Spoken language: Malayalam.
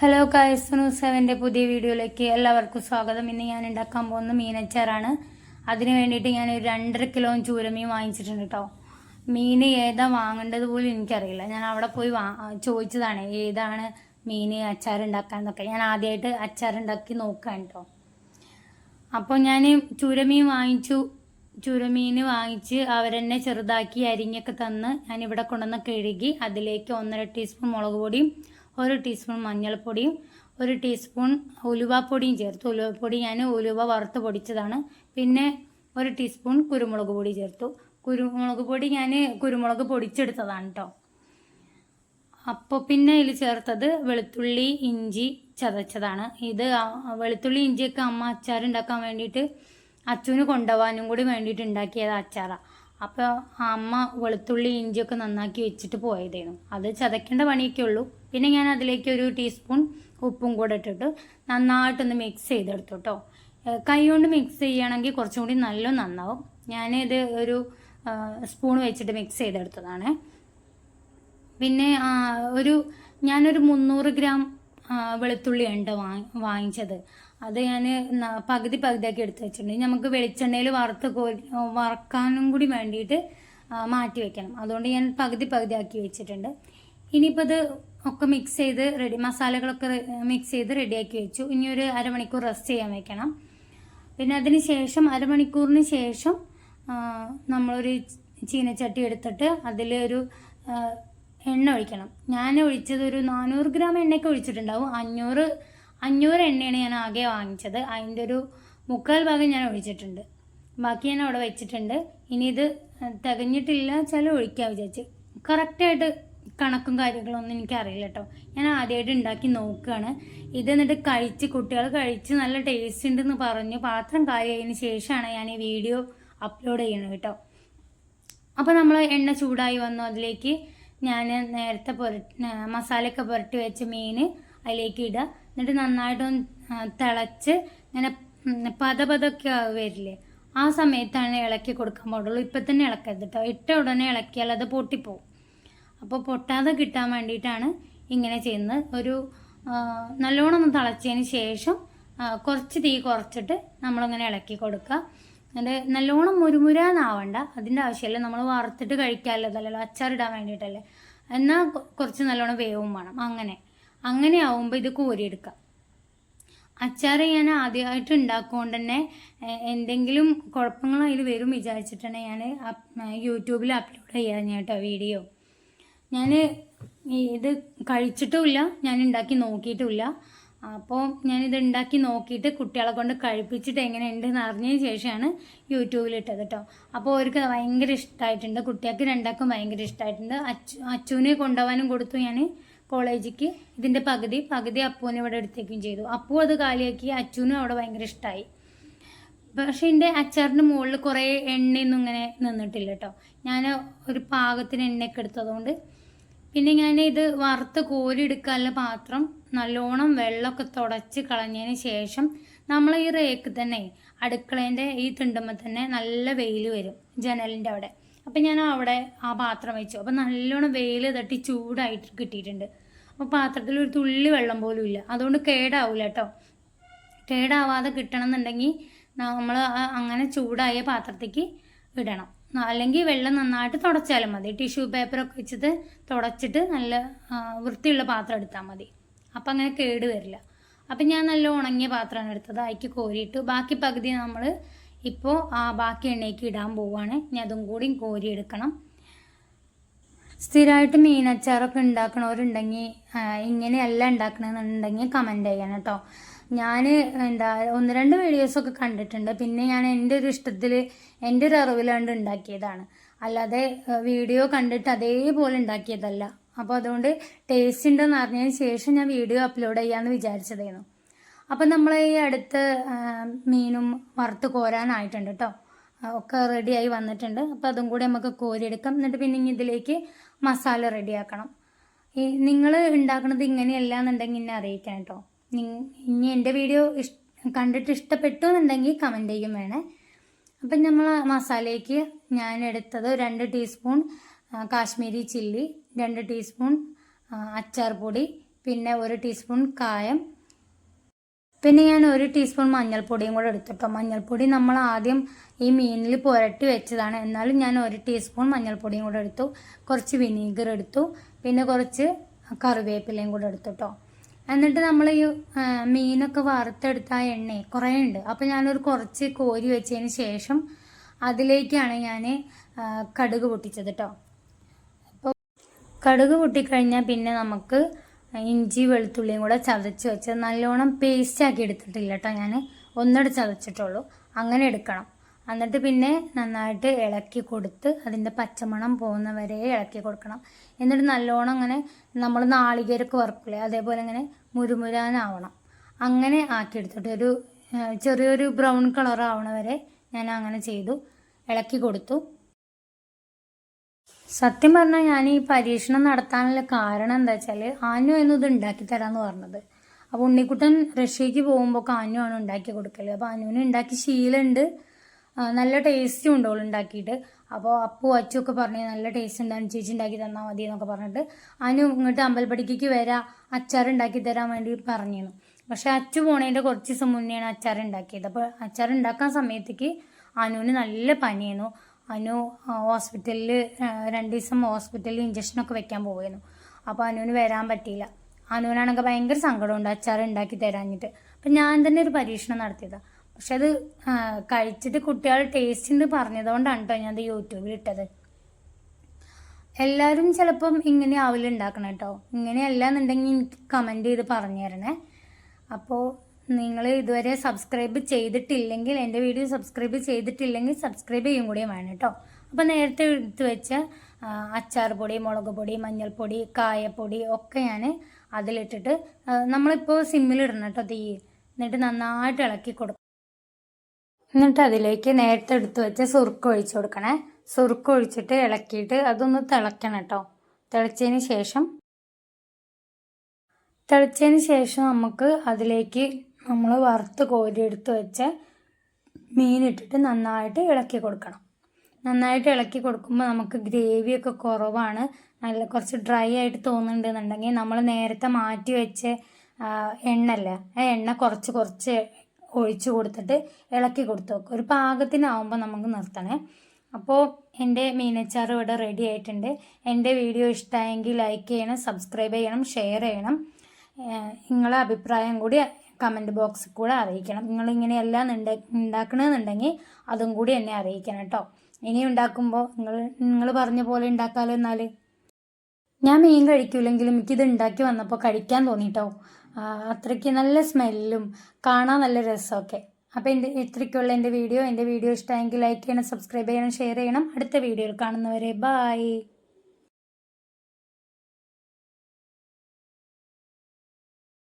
ഹലോ കായസ് ന്യൂസ് സെവന്റെ പുതിയ വീഡിയോയിലേക്ക് എല്ലാവർക്കും സ്വാഗതം. ഇന്ന് ഞാൻ ഉണ്ടാക്കാൻ പോകുന്ന മീനച്ചാറാണ്. അതിന് വേണ്ടിയിട്ട് ഞാൻ ഒരു രണ്ടര കിലോ ചൂരമീൻ വാങ്ങിച്ചിട്ടുണ്ട് കേട്ടോ. മീൻ ഏതാ വാങ്ങേണ്ടത് പോലും എനിക്കറിയില്ല. ഞാൻ അവിടെ പോയി വാ ചോദിച്ചതാണ് ഏതാണ് മീൻ അച്ചാർ ഉണ്ടാക്കാന്നൊക്കെ ഞാൻ ആദ്യമായിട്ട് അച്ചാർ ഉണ്ടാക്കി നോക്കാൻ കേട്ടോ. അപ്പോൾ ഞാൻ ചൂരമീൻ വാങ്ങിച്ചു. ചുരമീൻ വാങ്ങിച്ച് അവരെന്നെ ചെറുതാക്കി അരിഞ്ഞൊക്കെ തന്ന് ഞാൻ ഇവിടെ കൊണ്ടുവന്ന് കഴുകി അതിലേക്ക് ഒന്നര ടീസ്പൂൺ മുളക് പൊടിയും ഒരു ടീസ്പൂൺ മഞ്ഞൾപ്പൊടിയും ഒരു ടീസ്പൂൺ ഉലുവാപ്പൊടിയും ചേർത്തു. ഉലുവപ്പൊടി ഞാൻ ഉലുവ വറുത്ത് പൊടിച്ചതാണ്. പിന്നെ ഒരു ടീസ്പൂൺ കുരുമുളക് പൊടി ചേർത്തു. കുരുമുളക് പൊടി ഞാൻ കുരുമുളക് പൊടിച്ചെടുത്തതാണ് കേട്ടോ അപ്പോൾ പിന്നെ ഇതിൽ ചേർത്തത് വെളുത്തുള്ളി ഇഞ്ചി ചതച്ചതാണ്. ഇത് വെളുത്തുള്ളി ഇഞ്ചിയൊക്കെ അമ്മ അച്ചാർ ഉണ്ടാക്കാൻ വേണ്ടിയിട്ട് അച്ഛന് കൊണ്ടുപോകാനും കൂടി വേണ്ടിയിട്ട് ഉണ്ടാക്കിയത് അച്ചാറാണ് അപ്പോൾ അമ്മ വെളുത്തുള്ളി ഇഞ്ചിയൊക്കെ നന്നാക്കി വെച്ചിട്ട് പോയതായിരുന്നു അത് ചതയ്ക്കേണ്ട പണിയൊക്കെ ഉള്ളൂ. പിന്നെ ഞാൻ അതിലേക്ക് ഒരു ടീസ്പൂൺ ഉപ്പും കൂടെ ഇട്ടിട്ട് നന്നായിട്ടൊന്ന് മിക്സ് ചെയ്തെടുത്തു കേട്ടോ കൈ കൊണ്ട് മിക്സ് ചെയ്യുകയാണെങ്കിൽ കുറച്ചും കൂടി നല്ല നന്നാവും. ഞാനിത് ഒരു സ്പൂൺ വെച്ചിട്ട് മിക്സ് ചെയ്തെടുത്തതാണ്. പിന്നെ ഒരു ഞാനൊരു മുന്നൂറ് ഗ്രാം ആ, വെളുത്തുള്ളി ഉണ്ട് വാങ്ങി വാങ്ങിച്ചത്. അത് ഞാൻ പകുതി പകുതിയാക്കി എടുത്ത് വെച്ചിട്ടുണ്ട്. നമുക്ക് വെളിച്ചെണ്ണയിൽ വറുത്ത് കോരി വറക്കാനും കൂടി വേണ്ടിയിട്ട് മാറ്റി വെക്കണം. അതുകൊണ്ട് ഞാൻ പകുതി പകുതിയാക്കി വെച്ചിട്ടുണ്ട്. ഇനിയിപ്പോൾ ഇത് ഒക്കെ മിക്സ് ചെയ്ത് റെഡി മസാലകളൊക്കെ മിക്സ് ചെയ്ത് റെഡിയാക്കി വെച്ചു. ഇനി ഒരു അരമണിക്കൂർ റെസ്റ്റ് ചെയ്യാൻ വെക്കണം. പിന്നെ അതിന് ശേഷം അരമണിക്കൂറിന് ശേഷം നമ്മളൊരു ചീനച്ചട്ടി എടുത്തിട്ട് അതിലൊരു എണ്ണ ഒഴിക്കണം. ഞാൻ ഒഴിച്ചത് ഒരു നാനൂറ് ഗ്രാം എണ്ണയൊക്കെ ഒഴിച്ചിട്ടുണ്ടാവും. അഞ്ഞൂറ് അഞ്ഞൂറ് എണ്ണയാണ് ഞാൻ ആകെ വാങ്ങിച്ചത്. അതിന്റെ ഒരു മുക്കാൽ ഭാഗം ഞാൻ ഒഴിച്ചിട്ടുണ്ട്. ബാക്കി ഞാൻ അവിടെ വെച്ചിട്ടുണ്ട്. ഇനി ഇത് തികഞ്ഞിട്ടില്ല ചില ഒഴിക്കാൻ വിചാരിച്ച്. കറക്റ്റായിട്ട് കണക്കും കാര്യങ്ങളൊന്നും എനിക്കറിയില്ല കേട്ടോ. ഞാൻ ആദ്യമായിട്ട് ഉണ്ടാക്കി നോക്കുകയാണ്. ഇത് എന്നിട്ട് കഴിച്ച് കുട്ടികൾ കഴിച്ച് നല്ല ടേസ്റ്റ് ഉണ്ടെന്ന് പറഞ്ഞു പാത്രം കാര്യമായതിന് ശേഷമാണ് ഞാൻ ഈ വീഡിയോ അപ്ലോഡ് ചെയ്യണത് കേട്ടോ. അപ്പോൾ നമ്മൾ എണ്ണ ചൂടായി വന്നു. അതിലേക്ക് ഞാൻ നേരത്തെ പുരട്ടി മസാലയൊക്കെ പുരട്ടി വെച്ച മീൻ അതിലേക്ക് ഇടുക എന്നിട്ട് നന്നായിട്ടൊന്ന് തിളച്ച് ഇങ്ങനെ ഉം, പത പതൊക്കെ വരില്ലേ? ആ സമയത്താണ് ഇളക്കി കൊടുക്കാൻ പാടുള്ളൂ. ഇപ്പം തന്നെ ഇളക്കരുത് കേട്ടോ ഇട്ട ഉടനെ ഇളക്കിയാൽ അത് പൊട്ടിപ്പോവും. അപ്പോൾ പൊട്ടാതെ കിട്ടാൻ വേണ്ടിയിട്ടാണ് ഇങ്ങനെ ചെയ്യുന്നത്. ഒരു നല്ലോണം ഒന്ന് തിളച്ചതിന് ശേഷം കുറച്ച് തീ കുറച്ചിട്ട് നമ്മളിങ്ങനെ ഇളക്കി കൊടുക്കുക. അത് നല്ലോണം മുരുമുരാന്നാവണ്ട. അതിന്റെ ആവശ്യമല്ല നമ്മൾ വറുത്തിട്ട് കഴിക്കാമല്ലോ അച്ചാറിടാൻ വേണ്ടിയിട്ടല്ലേ എന്നാൽ കുറച്ച് നല്ലോണം വേവും വേണം. അങ്ങനെ. അങ്ങനെ ആവുമ്പോൾ ഇത് കോരിയെടുക്കാം. അച്ചാർ ഞാൻ ആദ്യമായിട്ട് ഉണ്ടാക്കുകൊണ്ട് തന്നെ എന്തെങ്കിലും കുഴപ്പങ്ങൾ അതിൽ വരും വിചാരിച്ചിട്ടാണ് ഞാൻ യൂട്യൂബിൽ അപ്ലോഡ് ചെയ്യാൻ കേട്ടോ വീഡിയോ. ഞാൻ ഇത് കഴിച്ചിട്ടുമില്ല ഞാൻ ഉണ്ടാക്കി നോക്കിയിട്ടുമില്ല അപ്പോൾ ഞാനിത് ഉണ്ടാക്കി നോക്കിയിട്ട് കുട്ടികളെ കൊണ്ട് കഴിപ്പിച്ചിട്ട് എങ്ങനെയുണ്ടെന്ന് അറിഞ്ഞതിന് ശേഷമാണ് യൂട്യൂബിൽ ഇട്ടത് കേട്ടോ അപ്പോൾ അവർക്ക് ഭയങ്കര ഇഷ്ടമായിട്ടുണ്ട് കുട്ടികൾക്ക് രണ്ടാൾക്കും ഭയങ്കര ഇഷ്ടമായിട്ടുണ്ട് അച്ചു അച്ചുവിനെ കൊണ്ടുപോകാനും കൊടുത്തു ഞാൻ കോളേജിക്ക്. ഇതിന്റെ പകുതി പകുതി അപ്പുവിനെ ഇവിടെ എടുത്തേക്കും ചെയ്തു. അപ്പു അത് കാലിയാക്കി അച്ചുവിനും അവിടെ ഭയങ്കര ഇഷ്ടമായി പക്ഷേ എന്റെ അച്ചാറിന്റെ മുകളിൽ കുറേ എണ്ണയൊന്നും ഇങ്ങനെ നിന്നിട്ടില്ല കേട്ടോ ഞാൻ ഒരു പാകത്തിന് എണ്ണയൊക്കെ എടുത്തതുകൊണ്ട്. പിന്നെ ഞാൻ ഇത് വറുത്ത് കോരി എടുക്കാനുള്ള പാത്രം നല്ലോണം വെള്ളമൊക്കെ തുടച്ച് കളഞ്ഞതിന് ശേഷം നമ്മൾ ഈ റേക്ക് തന്നെ അടുക്കളേന്റെ ഈ തിണ്ടുമ്പോൾ തന്നെ നല്ല വെയിൽ വരും ജനലിന്റെ അവിടെ. അപ്പം ഞാൻ അവിടെ ആ പാത്രം വെച്ചു. അപ്പം നല്ലോണം വെയിൽ തട്ടി ചൂടായിട്ട് കിട്ടിയിട്ടുണ്ട്. അപ്പോൾ പാത്രത്തിൽ ഒരു തുള്ളി വെള്ളം പോലും ഇല്ല. അതുകൊണ്ട് കേടാവില്ല കേട്ടോ. കേടാവാതെ കിട്ടണം എന്നുണ്ടെങ്കിൽ നമ്മൾ അങ്ങനെ ചൂടായ പാത്രത്തേക്ക് ഇടണം. അല്ലെങ്കിൽ വെള്ളം നന്നായിട്ട് തുടച്ചാലും മതി. ടിഷ്യൂ പേപ്പറൊക്കെ വെച്ചിട്ട് തുടച്ചിട്ട് നല്ല വൃത്തിയുള്ള പാത്രം എടുത്താൽ മതി. അപ്പം അങ്ങനെ കേട് വരില്ല. അപ്പം ഞാൻ നല്ല ഉണങ്ങിയ പാത്രമാണ് എടുത്തത്. അതിക്ക് കോരിയിട്ടു. ബാക്കി പകുതി നമ്മൾ ഇപ്പോൾ ആ ബാക്കി എണ്ണയ്ക്ക് ഇടാൻ പോവുകയാണ് ഇനി അതും കൂടി കോരി എടുക്കണം. സ്ഥിരമായിട്ട് മീനച്ചാറൊക്കെ ഉണ്ടാക്കണവരുണ്ടെങ്കിൽ ഇങ്ങനെയല്ല ഉണ്ടാക്കണമെന്നുണ്ടെങ്കിൽ കമന്റ് ചെയ്യണം കേട്ടോ. ഞാൻ എന്താ ഒന്ന് രണ്ട് വീഡിയോസൊക്കെ കണ്ടിട്ടുണ്ട്. പിന്നെ ഞാൻ എന്റെ ഒരു ഇഷ്ടത്തിൽ എന്റെ ഒരു അറിവിലാണ്ട് ഉണ്ടാക്കിയതാണ്. അല്ലാതെ വീഡിയോ കണ്ടിട്ട് അതേപോലെ ഉണ്ടാക്കിയതല്ല. അപ്പോൾ അതുകൊണ്ട് ടേസ്റ്റ് ഉണ്ടെന്ന് അറിഞ്ഞതിന് ശേഷം ഞാൻ വീഡിയോ അപ്ലോഡ് ചെയ്യാമെന്ന് വിചാരിച്ചതായിരുന്നു. അപ്പം നമ്മൾ ഈ അടുത്ത് മീനും വറുത്ത് കോരാനായിട്ടുണ്ട് കേട്ടോ ഒക്കെ റെഡിയായി വന്നിട്ടുണ്ട്. അപ്പോൾ അതും കൂടി നമുക്ക് കോരിയെടുക്കാം. എന്നിട്ട് പിന്നെ ഇതിലേക്ക് മസാല റെഡിയാക്കണം ഈ നിങ്ങൾ ഉണ്ടാക്കുന്നത് ഇങ്ങനെയല്ല എന്നുണ്ടെങ്കിൽ എന്നെ അറിയിക്കണം കേട്ടോ ഇനി എന്റെ വീഡിയോ ഇഷ് കണ്ടിട്ട് ഇഷ്ടപ്പെട്ടു എന്നുണ്ടെങ്കിൽ കമന്റ് ചെയ്യും വേണേ. അപ്പം നമ്മൾ മസാലയ്ക്ക് ഞാൻ എടുത്തത് രണ്ട് ടീസ്പൂൺ കാശ്മീരി ചില്ലി രണ്ട് ടീസ്പൂൺ അച്ചാർ പൊടി പിന്നെ ഒരു ടീസ്പൂൺ കായം. പിന്നെ ഞാൻ ഒരു ടീസ്പൂൺ മഞ്ഞൾപ്പൊടിയും കൂടെ എടുത്തിട്ടോ മഞ്ഞൾപ്പൊടി നമ്മൾ ആദ്യം ഈ മീനിൽ പുരട്ടി വെച്ചതാണ്. എന്നാലും ഞാൻ ഒരു ടീസ്പൂൺ മഞ്ഞൾപ്പൊടിയും കൂടെ എടുത്തു. കുറച്ച് വിനീഗർ എടുത്തു. പിന്നെ കുറച്ച് കറിവേപ്പിലയും കൂടെ എടുത്തിട്ടോ എന്നിട്ട് നമ്മൾ ഈ മീനൊക്കെ വറുത്തെടുത്ത ആ എണ്ണ കുറേ ഉണ്ട്. അപ്പോൾ ഞാനൊരു കുറച്ച് കോരി വെച്ചതിന് ശേഷം അതിലേക്കാണ് ഞാൻ കടുക് പൊട്ടിച്ചത് കേട്ടോ. കടുക് പൊട്ടിക്കഴിഞ്ഞാൽ പിന്നെ നമുക്ക് ഇഞ്ചി വെളുത്തുള്ളിയും കൂടെ ചതച്ച് വെച്ച് നല്ലോണം പേസ്റ്റ് ആക്കി എടുത്തിട്ടില്ല കേട്ടോ ഞാൻ ഒന്നിടെ ചതച്ചിട്ടുള്ളൂ. അങ്ങനെ എടുക്കണം. എന്നിട്ട് പിന്നെ നന്നായിട്ട് ഇളക്കി കൊടുത്ത് അതിന്റെ പച്ചമണം പോകുന്ന വരെ ഇളക്കി കൊടുക്കണം. എന്നിട്ട് നല്ലോണം അങ്ങനെ നമ്മൾ നാളികേരൊക്കെ വറുക്കില്ലേ അതേപോലെ ഇങ്ങനെ മുരുമുരാനാവണം. അങ്ങനെ ആക്കിയെടുത്തിട്ട് ഒരു ചെറിയൊരു ബ്രൗൺ കളർ ആവണ വരെ ഞാൻ അങ്ങനെ ചെയ്തു. ഇളക്കി കൊടുത്തു. സത്യം പറഞ്ഞാൽ ഞാൻ ഈ പരീക്ഷണം നടത്താനുള്ള കാരണം എന്താ വെച്ചാൽ ആനു എന്ന് ഇത് ഉണ്ടാക്കി തരാമെന്ന് പറഞ്ഞത്. അപ്പോൾ ഉണ്ണിക്കുട്ടൻ റഷ്യക്ക് പോകുമ്പോൾ ആനു ആണ് ഉണ്ടാക്കി കൊടുക്കൽ അപ്പോൾ അനുവിന് ഉണ്ടാക്കി ശീലമുണ്ട് നല്ല ടേസ്റ്റും ഉണ്ട് ഉണ്ടാക്കിയിട്ട്. അപ്പോൾ അപ്പു അച്ചു ഒക്കെ പറഞ്ഞ് നല്ല ടേസ്റ്റ് ഉണ്ടാകും ചേച്ചി ഉണ്ടാക്കി തന്നാൽ മതി എന്നൊക്കെ പറഞ്ഞിട്ട് അനു ഇങ്ങോട്ട് അമ്പലപ്പടിക്ക് വരാം അച്ചാർ ഉണ്ടാക്കി തരാൻ വേണ്ടി പറഞ്ഞിരുന്നു. പക്ഷേ അച്ചു പോണേന്റെ കുറച്ച് ദിവസം മുന്നെയാണ് അച്ചാർ ഉണ്ടാക്കിയത്. അപ്പോൾ അച്ചാർ ഉണ്ടാക്കാൻ സമയത്തേക്ക് അനുവിന് നല്ല പനിയായിരുന്നു. അനു ഹോസ്പിറ്റലിൽ രണ്ട് ദിവസം ഹോസ്പിറ്റലിൽ ഇഞ്ചക്ഷനൊക്കെ വെക്കാൻ പോവുമായിരുന്നു അപ്പോൾ അനുവിന് വരാൻ പറ്റിയില്ല. അനുവിനാണെങ്കിൽ ഭയങ്കര സങ്കടമുണ്ട് അച്ചാർ ഉണ്ടാക്കി തരാഞ്ഞിട്ട്. അപ്പം ഞാൻ തന്നെ ഒരു പരീക്ഷണം നടത്തിയതാണ് പക്ഷെ അത് കഴിച്ചിട്ട് കുട്ടികൾ ടേസ്റ്റ് ഉണ്ട് പറഞ്ഞതുകൊണ്ടാണ് കേട്ടോ ഞാൻ അത് യൂട്യൂബിൽ ഇട്ടത്. എല്ലാവരും ചിലപ്പം ഇങ്ങനെ ആവില്ല ഉണ്ടാക്കണം കേട്ടോ ഇങ്ങനെയല്ല എന്നുണ്ടെങ്കിൽ എനിക്ക് കമന്റ് ചെയ്ത് പറഞ്ഞു തരണേ അപ്പോൾ നിങ്ങൾ ഇതുവരെ സബ്സ്ക്രൈബ് ചെയ്തിട്ടില്ലെങ്കിൽ എന്റെ വീഡിയോ സബ്സ്ക്രൈബ് ചെയ്തിട്ടില്ലെങ്കിൽ സബ്സ്ക്രൈബ് ചെയ്യും കൂടിയും വേണം കേട്ടോ. അപ്പോൾ നേരത്തെ എടുത്ത് വെച്ച അച്ചാർ പൊടി മുളക് പൊടി മഞ്ഞൾപ്പൊടി കായപ്പൊടി ഒക്കെ ഞാൻ അതിലിട്ടിട്ട് നമ്മളിപ്പോൾ സിമ്മിലിടണം കേട്ടോ തീ എന്നിട്ട് നന്നായിട്ട് ഇളക്കി കൊടുക്കും എന്നിട്ട് അതിലേക്ക് നേരത്തെ എടുത്ത് വെച്ച സുറുക്ക് ഒഴിച്ചു കൊടുക്കണേ. സുറുക്ക് ഒഴിച്ചിട്ട് ഇളക്കിയിട്ട് അതൊന്ന് തിളയ്ക്കണം കേട്ടോ. തിളച്ചതിന് ശേഷം തിളച്ചതിന് ശേഷം നമുക്ക് അതിലേക്ക് നമ്മൾ വറുത്ത് കോരി എടുത്ത് വെച്ച മീനിട്ടിട്ട് നന്നായിട്ട് ഇളക്കി കൊടുക്കണം. നന്നായിട്ട് ഇളക്കി കൊടുക്കുമ്പോൾ നമുക്ക് ഗ്രേവിയൊക്കെ കുറവാണ്. നല്ല കുറച്ച് ഡ്രൈ ആയിട്ട് തോന്നുന്നുണ്ടെന്നുണ്ടെങ്കിൽ നമ്മൾ നേരത്തെ മാറ്റി വെച്ച് എണ്ണല്ല ആ എണ്ണ കുറച്ച് കുറച്ച് ഒഴിച്ചു കൊടുത്തിട്ട് ഇളക്കി കൊടുത്തു വെക്കും. ഒരു പാകത്തിനാവുമ്പോൾ നമുക്ക് നിർത്തണേ. അപ്പോൾ എന്റെ മീനച്ചാർ ഇവിടെ റെഡി ആയിട്ടുണ്ട്. എന്റെ വീഡിയോ ഇഷ്ടമായെങ്കിൽ ലൈക്ക് ചെയ്യണം സബ്സ്ക്രൈബ് ചെയ്യണം ഷെയർ ചെയ്യണം. നിങ്ങളെ അഭിപ്രായം കൂടി കമന്റ് ബോക്സിൽ കൂടെ അറിയിക്കണം. നിങ്ങൾ ഇങ്ങനെയെല്ലാം ഉണ്ടാക്കണമെന്നുണ്ടെങ്കിൽ അതും കൂടി എന്നെ അറിയിക്കണം കേട്ടോ. ഇനി ഉണ്ടാക്കുമ്പോൾ നിങ്ങൾ നിങ്ങൾ പറഞ്ഞ പോലെ ഉണ്ടാക്കാമല്ലോ എന്നാൽ ഞാൻ മീൻ കഴിക്കൂലെങ്കിലും എനിക്കിത് ഉണ്ടാക്കി വന്നപ്പോൾ കഴിക്കാൻ തോന്നിട്ടോ. അത്രയ്ക്ക് നല്ല സ്മെല്ലും കാണാൻ നല്ല രസമൊക്കെ. അപ്പോൾ എന്റെ ഇത്രയ്ക്കുള്ള എന്റെ വീഡിയോ. എന്റെ വീഡിയോ ഇഷ്ടമായെങ്കിൽ ലൈക്ക് ചെയ്യണം സബ്സ്ക്രൈബ് ചെയ്യണം ഷെയർ ചെയ്യണം. അടുത്ത വീഡിയോയിൽ കാണുന്നവരെ ബായ്